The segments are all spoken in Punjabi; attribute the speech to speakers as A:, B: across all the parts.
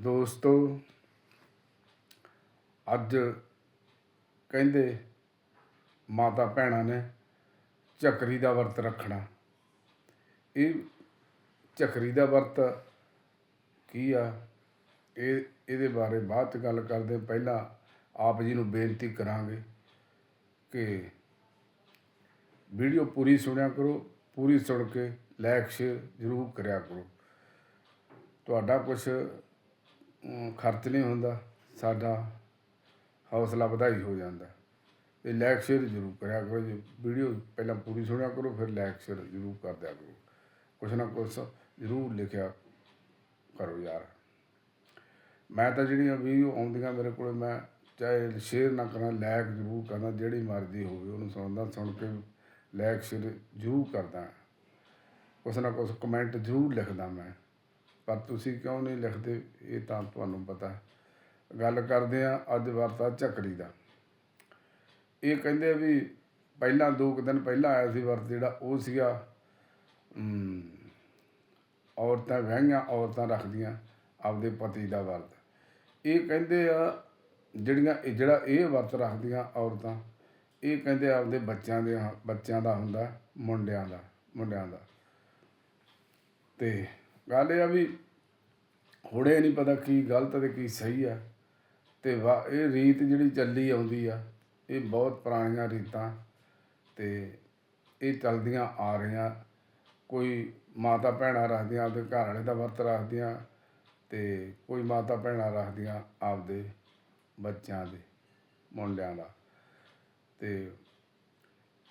A: ਦੋਸਤੋ, ਅੱਜ ਕਹਿੰਦੇ ਮਾਤਾ ਭੈਣਾਂ ਨੇ ਝਕਰੀ ਦਾ ਵਰਤ ਰੱਖਣਾ। ਇਹ ਝਕਰੀ ਦਾ ਵਰਤ ਕੀ ਆ? ਇਹ, ਇਹਦੇ ਬਾਰੇ ਬਾਅਦ ਚ ਗੱਲ ਕਰਦੇ ਪਹਿਲਾਂ ਆਪ ਜੀ ਨੂੰ ਬੇਨਤੀ ਕਰਾਂਗੇ ਕਿ ਵੀਡੀਓ ਪੂਰੀ ਸੁਣਿਆ ਕਰੋ, ਪੂਰੀ ਸੁਣ ਕੇ ਲਾਈਕ ਸ਼ੇਅਰ ਜ਼ਰੂਰ ਕਰਿਆ ਕਰੋ। ਤੁਹਾਡਾ ਕੁਝ ਖਰਚ ਨਹੀਂ ਹੁੰਦਾ, ਸਾਡਾ ਹੌਸਲਾ ਵਧਾਈ ਹੋ ਜਾਂਦਾ। ਤੇ ਲਾਈਕ ਸ਼ੇਅਰ ਜ਼ਰੂਰ ਕਰਿਆ ਕਰੋ, ਜੀ ਵੀਡੀਓ ਪਹਿਲਾਂ ਪੂਰੀ ਸੁਣਿਆ ਕਰੋ, ਫਿਰ ਲਾਈਕ ਸ਼ੇਅਰ ਜ਼ਰੂਰ ਕਰ ਦਿਆ ਕਰੋ। ਕੁਛ ਨਾ ਕੁਛ ਜ਼ਰੂਰ ਲਿਖਿਆ ਕਰੋ ਯਾਰ। ਮੈਂ ਤਾਂ ਜਿਹੜੀਆਂ ਵੀਡੀਓ ਆਉਂਦੀਆਂ ਮੇਰੇ ਕੋਲ, ਮੈਂ ਚਾਹੇ ਸ਼ੇਅਰ ਨਾ ਕਰਾਂ ਲਾਈਕ ਜ਼ਰੂਰ ਕਰਦਾ, ਜਿਹੜੀ ਮਰਜ਼ੀ ਹੋਵੇ, ਉਹਨੂੰ ਸੁਣਦਾ, ਸੁਣ ਕੇ ਲਾਈਕ ਸ਼ੇਅਰ ਜ਼ਰੂਰ ਕਰਦਾ। ਕੁਛ ਨਾ ਕੁਛ ਕਮੈਂਟ ਜ਼ਰੂਰ ਲਿਖਦਾ ਮੈਂ। ਪਰ ਤੁਸੀਂ ਕਿਉਂ ਨਹੀਂ ਲਿਖਦੇ? ਇਹ ਤਾਂ ਤੁਹਾਨੂੰ ਪਤਾ ਗੱਲ ਕਰਦੇ ਆ ਅੱਜ ਵਰਤਾ ਝਕਰੀ ਦਾ। ਇਹ ਕਹਿੰਦੇ ਵੀ ਪਹਿਲਾਂ ਦੋ ਕੁ ਦਿਨ ਪਹਿਲਾਂ ਆਇਆ ਸੀ ਵਰਤ, ਜਿਹੜਾ ਉਹ ਸੀਗਾ ਔਰਤਾਂ ਵਿਆਹੀਆਂ, ਔਰਤਾਂ ਰੱਖਦੀਆਂ, ਆਪਦੇ ਪਤੀ ਦਾ ਵਰਤ। ਇਹ ਕਹਿੰਦੇ ਆ ਜਿਹੜੀਆਂ ਇਹ ਜਿਹੜਾ ਇਹ ਵਰਤ ਰੱਖਦੀਆਂ ਔਰਤਾਂ, ਇਹ ਕਹਿੰਦੇ ਆਪਦੇ ਬੱਚਿਆਂ ਦੇ, ਬੱਚਿਆਂ ਦਾ ਹੁੰਦਾ, ਮੁੰਡਿਆਂ ਦਾ ਮੁੰਡਿਆਂ ਦਾ। ਤੇ ਗੱਲ ਇਹ ਆ ਵੀ ਹੁਣੇ ਨਹੀਂ ਪਤਾ ਕੀ ਗਲਤ ਤੇ ਕੀ ਸਹੀ ਆ। ਤੇ ਵਾ- ਇਹ ਰੀਤ ਜਿਹੜੀ ਚੱਲੀ ਆਉਂਦੀ ਆ, ਇਹ ਬਹੁਤ ਪੁਰਾਣੀਆਂ ਰੀਤਾਂ ਤੇ ਇਹ ਚੱਲਦੀਆਂ ਆ ਰਹੀਆਂ। ਕੋਈ ਮਾਤਾ ਭੈਣਾਂ ਰੱਖਦੀਆਂ, ਆਪਦੇ ਘਰ ਵਾਲੇ ਦਾ ਵਰਤ ਰੱਖਦੀਆਂ ਤੇ ਕੋਈ ਮਾਤਾ ਭੈਣਾਂ ਰੱਖਦੀਆਂ ਆਪਦੇ ਬੱਚਿਆਂ ਦੇ, ਮੁੰਡਿਆਂ ਦਾ। ਤੇ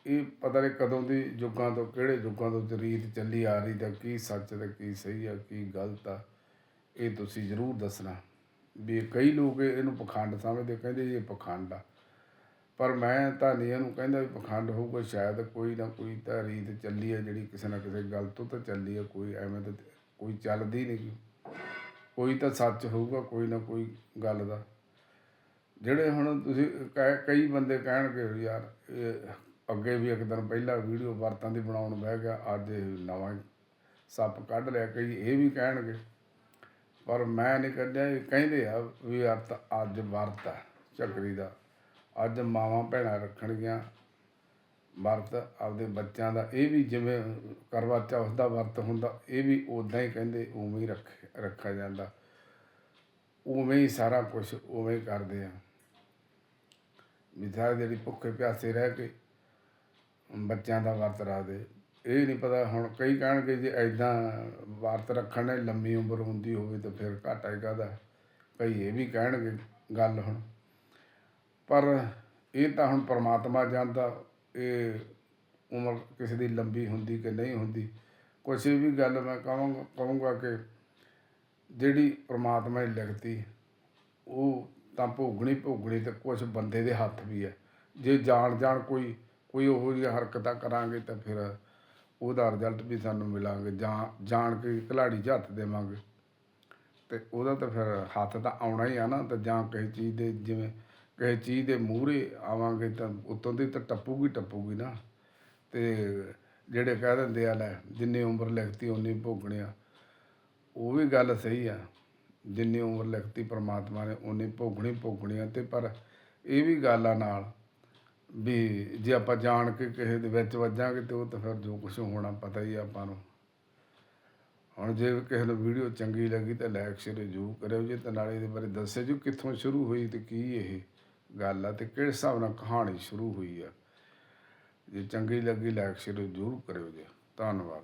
A: ਇਹ ਪਤਾ ਨਹੀਂ ਕਦੋਂ ਦੀ ਯੁੱਗਾਂ ਤੋਂ, ਕਿਹੜੇ ਯੁੱਗਾਂ ਤੋਂ ਰੀਤ ਚੱਲੀ ਆ ਰਹੀ ਤਾਂ ਕੀ ਸੱਚ ਤੇ ਕੀ ਸਹੀ ਆ, ਕੀ ਗਲਤ ਆ, ਇਹ ਤੁਸੀਂ ਜ਼ਰੂਰ ਦੱਸਣਾ। ਵੀ ਕਈ ਲੋਕ ਇਹਨੂੰ ਪਖੰਡ ਸਮਝਦੇ, ਕਹਿੰਦੇ ਜੀ ਇਹ ਪਖੰਡ ਆ। ਪਰ ਮੈਂ ਤਾਂ ਨਹੀਂ ਇਹਨੂੰ ਕਹਿੰਦਾ ਵੀ ਪਖੰਡ ਹੋਊਗਾ, ਸ਼ਾਇਦ ਕੋਈ ਨਾ ਕੋਈ ਤਾਂ ਰੀਤ ਚੱਲੀ ਆ, ਜਿਹੜੀ ਕਿਸੇ ਨਾ ਕਿਸੇ ਗੱਲ ਤੋਂ ਤਾਂ ਚੱਲੀ ਆ, ਕੋਈ ਐਵੇਂ ਤਾਂ ਕੋਈ ਚੱਲਦੀ ਨਹੀਂ। ਕੋਈ ਤਾਂ ਸੱਚ ਹੋਊਗਾ, ਕੋਈ ਨਾ ਕੋਈ ਗੱਲ ਦਾ। ਜਿਹੜੇ ਹੁਣ ਤੁਸੀਂ ਕਹਿ- ਕਈ ਬੰਦੇ ਕਹਿਣਗੇ ਵੀ ਯਾਰ, ਇਹ ਅੱਗੇ ਵੀ ਇੱਕ ਦਿਨ ਪਹਿਲਾਂ ਵੀਡੀਓ ਵਰਤਾਂ ਦੀ ਬਣਾਉਣ ਬਹਿ ਗਿਆ, ਅੱਜ ਇਹ ਨਵਾਂ ਹੀ ਸੱਪ ਕੱਢ ਲਿਆ ਕਈ ਇਹ ਵੀ ਕਹਿਣਗੇ। ਪਰ ਮੈਂ ਨਹੀਂ ਕੱਢਿਆ, ਇਹ ਕਹਿੰਦੇ ਆ ਵੀ ਅਰਥ ਅੱਜ ਵਰਤ ਆ ਝਕਰੀ ਦਾ। ਅੱਜ ਮਾਵਾਂ ਭੈਣਾਂ ਰੱਖਣਗੀਆਂ। ਵਰਤ ਆਪਦੇ ਬੱਚਿਆਂ ਦਾ, ਇਹ ਵੀ ਜਿਵੇਂ ਕਰਵਾ ਚੌਥ ਦਾ ਵਰਤ ਹੁੰਦਾ, ਇਹ ਵੀ ਉਦਾਂ ਹੀ ਕਹਿੰਦੇ, ਉਵੇਂ ਹੀ ਰੱਖ, ਰੱਖਿਆ ਜਾਂਦਾ। ਉਵੇਂ ਹੀ ਸਾਰਾ ਕੁਝ ਉਵੇਂ ਹੀ ਕਰਦੇ ਆ। ਵੀ ਸਾਰੇ ਜਿਹੜੀ ਭੁੱਖੇ ਪਿਆਸੇ ਰਹਿ ਕੇ ਬੱਚਿਆਂ ਦਾ ਵਰਤ ਰੱਖਦੇ। ਇਹ ਨਹੀਂ ਪਤਾ ਹੁਣ ਕਈ ਕਹਿਣਗੇ ਜੇ ਐਦਾਂ ਵਰਤ ਰੱਖਣ ਨਾਲ ਲੰਮੀ ਉਮਰ ਹੁੰਦੀ ਹੋਵੇ ਤਾਂ ਫਿਰ ਘਾਟਾ ਹੀ ਕਾਹਦਾ। ਕਈ ਇਹ ਵੀ ਕਹਿਣਗੇ ਗੱਲ ਹੁਣ। ਪਰ ਇਹ ਤਾਂ ਹੁਣ ਪਰਮਾਤਮਾ ਜਾਣਦਾ ਇਹ ਉਮਰ ਕਿਸੇ ਦੀ ਲੰਬੀ ਹੁੰਦੀ ਕਿ ਨਹੀਂ ਹੁੰਦੀ। ਕੁਛ ਇਹ ਵੀ ਗੱਲ ਮੈਂ ਕਹਾਂਗਾ ਕਹੂੰਗਾ ਕਿ ਜਿਹੜੀ ਪਰਮਾਤਮਾ ਨੇ ਲਿਖਤੀ, ਉਹ ਤਾਂ ਭੋਗਣੀ ਭੋਗਣੀ ਤੇ ਕੁਝ ਬੰਦੇ ਦੇ ਹੱਥ ਵੀ ਹੈ ਜੇ ਜਾਣ ਜਾਣ ਕੋਈ ਕੋਈ ਉਹੋ ਜਿਹੀ ਹਰਕਤਾਂ ਕਰਾਂਗੇ ਤਾਂ ਫਿਰ ਉਹਦਾ ਰਿਜ਼ਲਟ ਵੀ ਸਾਨੂੰ ਮਿਲਾਂਗੇ, ਜਾਂ ਜਾਣ ਕੇ ਘਲਾੜੀ 'ਚ ਹੱਥ ਦੇਵਾਂਗੇ। ਤੇ ਉਹਦਾ ਤਾਂ ਫਿਰ ਹੱਥ ਤਾਂ ਆਉਣਾ ਹੀ ਆ ਨਾ, ਤਾਂ ਜਾਂ ਕਿਸੇ ਚੀਜ਼ ਦੇ ਜਿਵੇਂ ਕਿਸੇ ਚੀਜ਼ ਦੇ ਮੂਹਰੇ ਆਵਾਂਗੇ ਤਾਂ ਉਤੋਂ ਦੀ ਤਾਂ ਟੱਪੂਗੀ ਟੱਪੂਗੀ ਨਾ। ਤੇ ਜਿਹੜੇ ਕਹਿ ਦਿੰਦੇ ਆ, ਲੈ ਜਿੰਨੀ ਉਮਰ ਲਿਖਤੀ ਉਨੀ ਭੋਗਣੀ ਆ। ਉਹ ਵੀ ਗੱਲ ਸਹੀ ਆ, ਜਿੰਨੀ ਉਮਰ ਲਿਖਤੀ ਪ੍ਰਮਾਤਮਾ ਨੇ ਉਨੀ ਭੋਗਣੀ ਭੋਗਣੀ ਆ ਤੇ ਪਰ ਇਹ ਵੀ ਗੱਲ ਆ ਨਾਲ ਵੀ ਜੇ ਆਪਾਂ ਜਾਣ ਕੇ ਕਿਸੇ ਦੇ ਵਿੱਚ ਵੱਜਾਂਗੇ ਤੇ ਉਹ ਤਾਂ ਫਿਰ ਜੋ ਕੁਝ ਹੋਣਾ ਪਤਾ ਹੀ ਆ ਆਪਾਂ ਨੂੰ। ਹੁਣ ਜੇ ਕਿਸੇ ਨੂੰ ਵੀਡੀਓ ਚੰਗੀ ਲੱਗੀ ਤਾਂ ਲਾਈਕ ਸ਼ੇਅਰ ਜ਼ਰੂਰ ਕਰਿਓ ਜੇ ਤਾਂ ਨਾਲੇ ਇਹਦੇ ਬਾਰੇ ਦੱਸਿਓ ਜੀ ਕਿੱਥੋਂ ਸ਼ੁਰੂ ਹੋਈ ਤੇ ਕੀ ਇਹ ਗੱਲ ਆ ਤੇ ਕਿਹੜੇ ਹਿਸਾਬ ਨਾਲ ਕਹਾਣੀ ਸ਼ੁਰੂ ਹੋਈ ਆ। ਜੇ ਚੰਗੀ ਲੱਗੀ ਲਾਈਕ ਸ਼ੇਅਰ ਜ਼ਰੂਰ ਕਰਿਓ ਜੀ। ਧੰਨਵਾਦ।